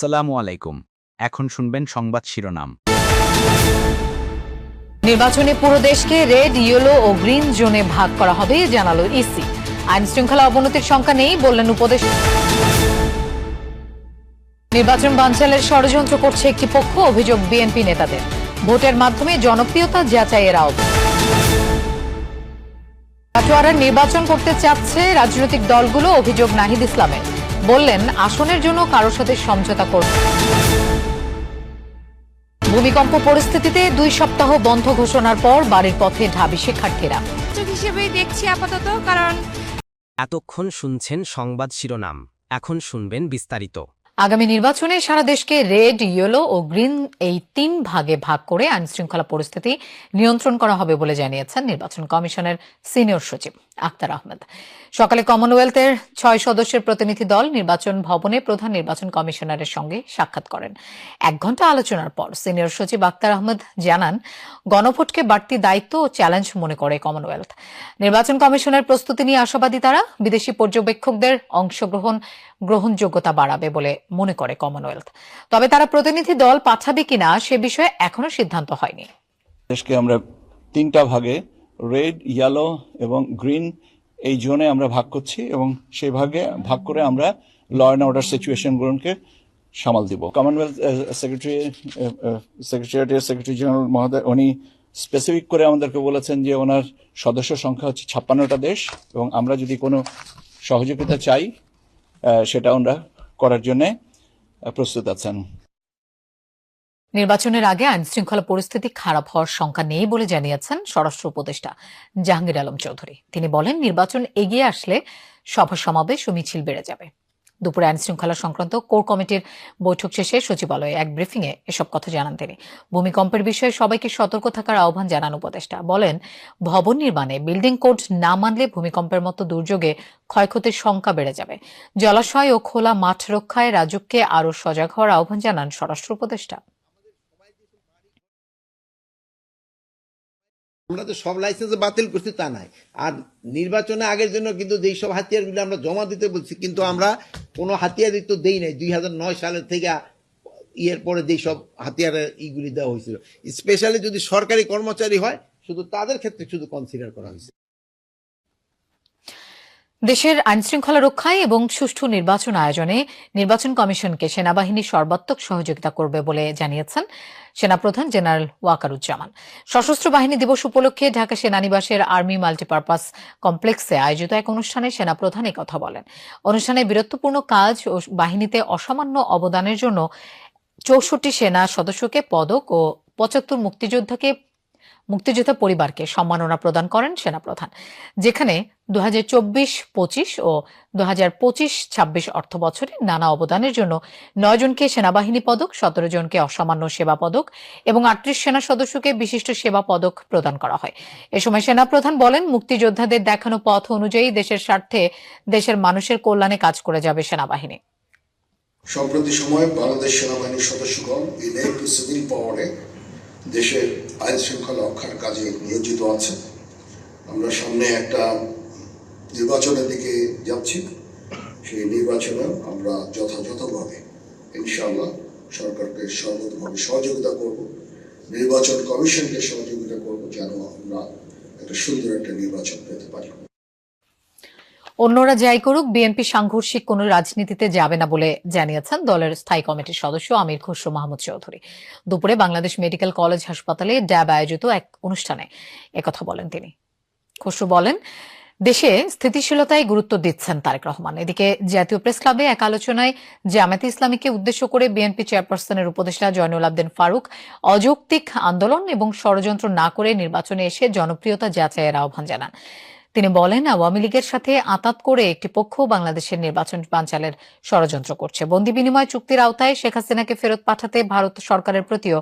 আসসালামু আলাইকুম। এখন শুনবেন সংবাদ শিরোনাম। নির্বাচনে পুরো দেশকে রেড, ইয়েলো ও গ্রিন জোনে ভাগ করা হবে, জানালো ইসি। আইন শৃঙ্খলা অবনতির সংখ্যা নেই, বললেন উপদেশ। নির্বাচন বানচালের ষড়যন্ত্র করছে একটি পক্ষ, অভিযোগ বিএনপি নেতাদের। ভোটের মাধ্যমে জনপ্রিয়তা যাচাইয়ের আহ্বান কাটোয়ারার নির্বাচন করতে চাচ্ছে রাজনৈতিক দলগুলো, অভিযোগ নাহিদ ইসলামের। বললেন আসনের জন্য কারোর সাথে সমঝোতা করবে ভূমিকম্প পরিস্থিতিতে দুই সপ্তাহ বন্ধ ঘোষণার পর বাড়ির পথে ঢাবি শিক্ষার্থীরা। হিসেবে দেখছি আপাতত কারণ এতক্ষণ শুনছেন সংবাদ শিরোনাম। এখন শুনবেন বিস্তারিত। আগামী নির্বাচনে সারা দেশকে রেড, ইয়েলো ও গ্রিন এই তিন ভাগে ভাগ করে আইন শৃঙ্খলা পরিস্থিতি নিয়ন্ত্রণ করা হবে বলে জানিয়েছেন নির্বাচন কমিশনের সিনিয়র সচিব আক্তার আহমেদ। সকালে কমনওয়েলথের ছয় সদস্যের প্রতিনিধি দল নির্বাচন ভবনে প্রধান নির্বাচন কমিশনারের সঙ্গে সাক্ষাৎ করেন। এক ঘণ্টা আলোচনার পর সিনিয়র সচিব আক্তার আহমেদ জানান, গণভোটকে বাড়তি দায়িত্ব ও চ্যালেঞ্জ মনে করে কমনওয়েলথ। নির্বাচন কমিশনের প্রস্তুতি নিয়ে আশাবাদী তারা, বিদেশি পর্যবেক্ষকদের অংশগ্রহণ, গ্রহণযোগ্যতা বাড়াবে বলে মনে করে কমনওয়েলথ তবে তারা প্রতিনিধি দল পাঠাবে কিনা সে বিষয়ে এখনও সিদ্ধান্ত হয়নি। দেশকে আমরা তিনটা ভাগে, রেড ইয়েলো এবং গ্রিন এই জোনে আমরা ভাগ করছি এবং সেই ভাগে ভাগ করে আমরা ল অ্যান্ড অর্ডার সিচুয়েশনগুলোকে সামাল দিব। কমনওয়েলথ সেক্রেটারি সেক্রেটারিয়েটের সেক্রেটারি জেনারেল মহোদয়, উনি স্পেসিফিক করে আমাদেরকে বলেছেন যে ওনার সদস্য সংখ্যা হচ্ছে ছাপ্পান্নটা দেশ এবং আমরা যদি কোনো সহযোগিতা চাই সেটা আমরা করার জন্য প্রস্তুত আছেন। নির্বাচনের আগে আইন শৃঙ্খলা পরিস্থিতি খারাপ হওয়ার শঙ্কা নেই বলে জানিয়েছেন স্বরাষ্ট্র উপদেষ্টা জাহাঙ্গীর আলম চৌধুরী। তিনি বলেন, নির্বাচন এগিয়ে আসলে সভা সমাবেশ ও মিছিল বেড়ে যাবে। দুপুরে আইন শৃঙ্খলা সংক্রান্ত কোর কমিটির বৈঠক শেষে সচিবালয়ে এক ব্রিফিংয়ে এসব কথা জানান তিনি। ভূমিকম্পের বিষয়ে সবাইকে সতর্ক থাকার আহ্বান জানান উপদেষ্টা। বলেন, ভবন নির্মাণে বিল্ডিং কোড না মানলে ভূমিকম্পের মতো দুর্যোগে ক্ষয়ক্ষতির সংখ্যা বেড়ে যাবে। জলাশয় ও খোলা মাঠ রক্ষায় রাজুককে আরও সজাগ হওয়ার আহ্বান জানান স্বরাষ্ট্র উপদেষ্টা। আমরা তো সব লাইসেন্স বাতিল করছি, তা নাই আর নির্বাচনে আগের জন্য কিন্তু যেই সব হাতিয়ারগুলো আমরা জমা দিতে বলছি, কিন্তু আমরা কোনো হাতিয়ারই তো দেই নাই। দুই হাজার নয় সালের থেকে ইয়ের পরে যেই সব হাতিয়ারের ইগুলি দেওয়া হয়েছিল। স্পেশালি যদি সরকারি কর্মচারী হয়, শুধু তাদের ক্ষেত্রে শুধু কনসিডার করা হয়েছে। দেশের আইন শৃঙ্খলা রক্ষায় এবং সুষ্ঠু নির্বাচন আয়োজনে নির্বাচন কমিশনকে সেনাবাহিনী সর্বাত্মক সহযোগিতা করবে বলে জানিয়েছেন সেনাপ্রধান জেনারেল ওয়াকারুজ্জামান। সশস্ত্র বাহিনী দিবস উপলক্ষে ঢাকা সেনানিবাসের আর্মি মাল্টিপারপাস কমপ্লেক্সে আয়োজিত এক অনুষ্ঠানে সেনাপ্রধান কথা বলেন। অনুষ্ঠানে বীরত্বপূর্ণ কাজ ও বাহিনীতে অসামান্য অবদানের জন্য চৌষট্টি সেনা সদস্যকে পদক ও পঁচাত্তর মুক্তিযোদ্ধাকে মুক্তিযোদ্ধা পরিবারকে সম্মাননা প্রদান করেন সেনাপ্রধান, যেখানে দু হাজার চব্বিশ, পঁচিশ ও দু হাজার পঁচিশ, ছাব্বিশ অর্থ বছরে নানা অবদানের জন্য নয় জনকে সেনাবাহিনী পদক, সতেরো জনকে অসামান্য সেবা পদক এবং আটত্রিশ সেনা সদস্যকে বিশিষ্ট সেবা পদক প্রদান করা হয়। এ সময় সেনাপ্রধান বলেন, মুক্তিযোদ্ধাদের দেখানো পথ অনুযায়ী দেশের স্বার্থে দেশের মানুষের কল্যাণে কাজ করে যাবে সেনাবাহিনী। সম্প্রতি সময়ে বাংলাদেশ সেনাবাহিনীর সদস্যগণ ইলেক সিভিল পাওয়ারে দেশের আইন শৃঙ্খলা রক্ষার কাজে নিয়োজিত আছে আমরা সামনে একটা নির্বাচনের দিকে যাচ্ছি। সেই নির্বাচনে আমরা যথাযথভাবে, ইনশাআল্লাহ, সরকারকে সর্বতভাবে সহযোগিতা করব। নির্বাচন কমিশনকে সহযোগিতা করব যেন আমরা একটা সুন্দর একটা নির্বাচন পেতে পারি। অন্যরা যাই করুক বিএনপি সাংঘর্ষিক কোনো রাজনীতিতে যাবে না বলে জানিয়েছেন দলের স্থায়ী কমিটির সদস্য আমির খসরু মাহমুদ চৌধুরী। দুপুরে বাংলাদেশ মেডিকেল কলেজ হাসপাতালে ড্যাব আয়োজিত এক অনুষ্ঠানে একথা বলেন তিনি। খসরু বলেন, দেশে স্থিতিশীলতায় গুরুত্ব দিচ্ছেন তারেক রহমান। এদিকে জাতীয় প্রেস ক্লাবে এক আলোচনায় জামায়াতে ইসলামীকে উদ্দেশ্য করে বিএনপি চেয়ারপারসনের উপদেষ্টা জয়নুল আবদিন ফারুক অযৌক্তিক আন্দোলন এবং ষড়যন্ত্র না করে নির্বাচনে এসে জনপ্রিয়তা যাচাইয়ের আহ্বান জানান। তিনি বলেন, আওয়ামী লীগের সাথে আতাত করে একটি পক্ষ বাংলাদেশের নির্বাচন বানচালের ষড়যন্ত্র করছে। বন্দি বিনিময় চুক্তির আওতায় শেখ হাসিনাকে ফেরত পাঠাতে ভারত সরকারের প্রতিও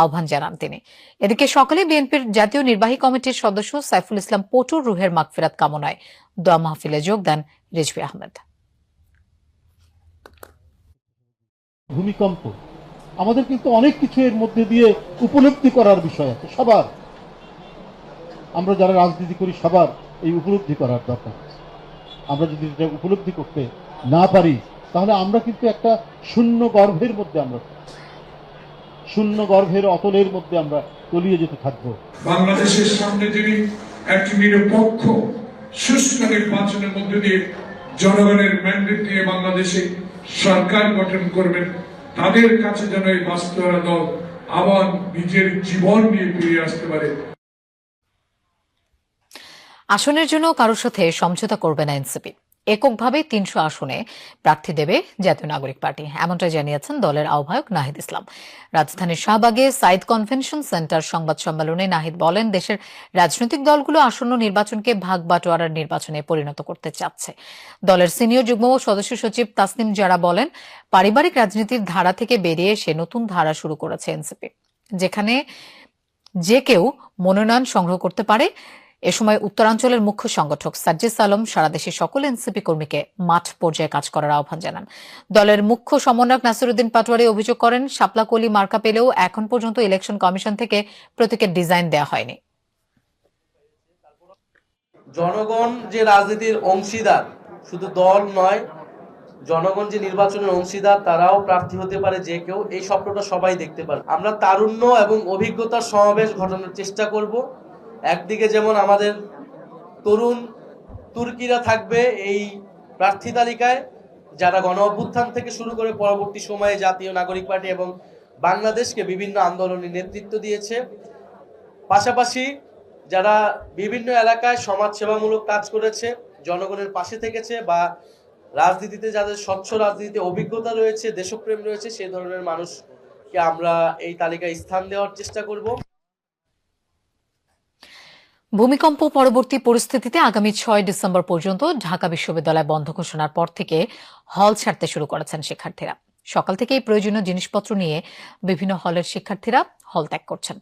আহ্বান জানান তিনি। এদিকে সকালে বিএনপির জাতীয় নির্বাহী কমিটির সদস্য সাইফুল ইসলাম পটুর রুহের মাগফিরাত কামনায় দোয়া মাহফিলে যোগ দেন রিজভি আহমেদ। ভূমিকম্প, আমাদের কিন্তু অনেক কিছু এর মধ্যে দিয়ে উপলব্ধি করার বিষয় আছে, সবার। আমরা যারা রাজনীতি করি, সবার। এই উপলব্ধি করার দরকার। আমরা যদি এটা উপলব্ধি করতে না পারি, তাহলে আমরা কিন্তু একটা শূন্য গর্ভের মধ্যে আমরা শূন্য গর্ভের অতলের মধ্যে আমরা তলিয়ে যেতে থাকব। বাংলাদেশের সামনে যিনি একটি নিরপেক্ষ, সুষ্ঠু নির্বাচনের মধ্য দিয়ে জনগণের ম্যান্ডেট দিয়ে বাংলাদেশে সরকার গঠন করবেন, তাদের কাছে যেন এই বাস্তবরা দল আবার নিজের জীবন নিয়ে ফিরে আসতে পারে। আসনের জন্য কারোর সাথে সমঝোতা করবে না এনসিপি। এককভাবে তিনশো আসনে প্রার্থী দেবে জাতীয় নাগরিক পার্টি। এমনটাই জানিয়েছেন দলের আহ্বায়ক নাহিদ ইসলাম। রাজধানীর শাহবাগে সাইদ কনভেনশন সেন্টার সংবাদ সম্মেলনে নাহিদ বলেন, দেশের রাজনৈতিক দলগুলো আসন্ন নির্বাচনকে ভাগ বাটোয়ারার নির্বাচনে পরিণত করতে চাচ্ছে। দলের সিনিয়র যুগ্ম সদস্য সচিব তাসনিম যারা বলেন, পারিবারিক রাজনীতির ধারা থেকে বেরিয়ে এসে নতুন ধারা শুরু করেছে এনসিপি, যেখানে যে কেউ মনোনয়ন সংগ্রহ করতে পারে এ সময় উত্তরাঞ্চলের মুখ্য সংগঠক সাজ্জিস আলম সারা দেশের সকল এনসিপি কর্মীকে মাঠ পর্যায়ে কাজ করার আহ্বান জানান। দলের মুখ্য সমন্বয়ক নাসিরুদ্দিন পাটোয়ারি অভিযোগ করেন, শাপলাকলি মার্কা পেলেও এখন পর্যন্ত ইলেকশন কমিশন থেকে প্রতীকের ডিজাইন দেওয়া হয়নি। জনগণ যে রাজনীতির অংশীদার, শুধু দল নয়, জনগণ যে নির্বাচনের অংশীদার, তারাও প্রার্থী হতে পারে যে কেউ। এই স্বপ্নটা সবাই দেখতে পারে আমরা তারুণ্য এবং অভিজ্ঞতার সমাবেশ ঘটানোর চেষ্টা করব। একদিকে যেমন আমাদের তরুণ তুর্কিরা থাকবে এই প্রার্থী তালিকায়, যারা গণ অভ্যুত্থান থেকে শুরু করে পরবর্তী সময়ে জাতীয় নাগরিক পার্টি এবং বাংলাদেশকে বিভিন্ন আন্দোলনে নেতৃত্ব দিয়েছে। পাশাপাশি যারা বিভিন্ন এলাকায় সমাজ সেবামূলক কাজ করেছে, জনগণের পাশে থেকেছে বা রাজনীতিতে যাদের স্বচ্ছ রাজনীতিতে অভিজ্ঞতা রয়েছে, দেশপ্রেম রয়েছে, সেই ধরনের মানুষকে আমরা এই তালিকায় স্থান দেওয়ার চেষ্টা করব। ভূমিকম্প পরবর্তী পরিস্থিতিতে আগামী ছয় ডিসেম্বর পর্যন্ত ঢাকা বিশ্ববিদ্যালয় বন্ধ ঘোষণার পর থেকে হল ছাড়তে শুরু করেছেন শিক্ষার্থীরা। সকাল থেকেই প্রয়োজনীয় জিনিসপত্র নিয়ে বিভিন্ন হলের শিক্ষার্থীরা হল ত্যাগ করছেন।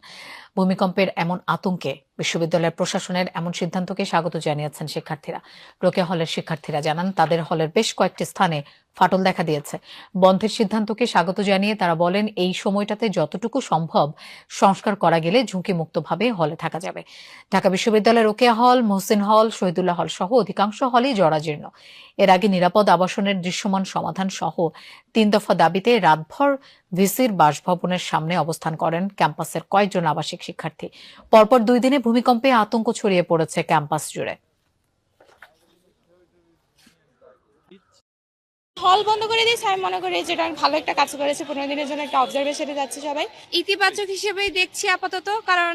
ভূমিকম্পের এমন আতঙ্কে বিশ্ববিদ্যালয়ের প্রশাসনের এমন সিদ্ধান্তকে স্বাগত জানিয়েছেন শিক্ষার্থীরা। রোকেয়া হলের শিক্ষার্থীরা জানান, তাদের হলের বেশ কয়েকটি স্থানে ফাটল দেখা দিয়েছে। বন্ধের সিদ্ধান্তকে স্বাগত জানিয়ে তারা বলেন, এই সময়টাতে যতটুকু সম্ভব সংস্কার করা গেলে ঝুঁকিমুক্তভাবে হলে থাকা যাবে। ঢাকা বিশ্ববিদ্যালয়ের রোকেয়া হল, মোহসিন হল, শহীদুল্লাহ হল সহ অধিকাংশ হলই জরাজীর্ণ। এর আগে নিরাপদ আবাসনের দৃশ্যমান সমাধান সহ তিন দফা দাবিতে রাতভর ভিসির বাসভবনের সামনে অবস্থান করেন ক্যাম্পাসের কয়েকজন আবাসিক শিক্ষার্থী। পরপর দুই দিনে ভূমিকম্পে আতঙ্ক ছড়িয়ে পড়েছে ক্যাম্পাস জুড়ে। হল বন্ধ করে দিয়েছে, আমি মনে করি যেটা ভালো একটা কাজ করেছে। পনেরো দিনের জন্য একটা অবজারভেশনে যাচ্ছে সবাই। ইতিবাচক হিসেবেই দেখছি আপাতত, কারণ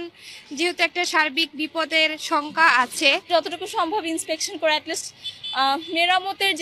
যেহেতু একটা সার্বিক বিপদের শঙ্কা আছে। যতটুকু সম্ভব ইন্সপেকশন করে অ্যাটলিস্ট মেরামতের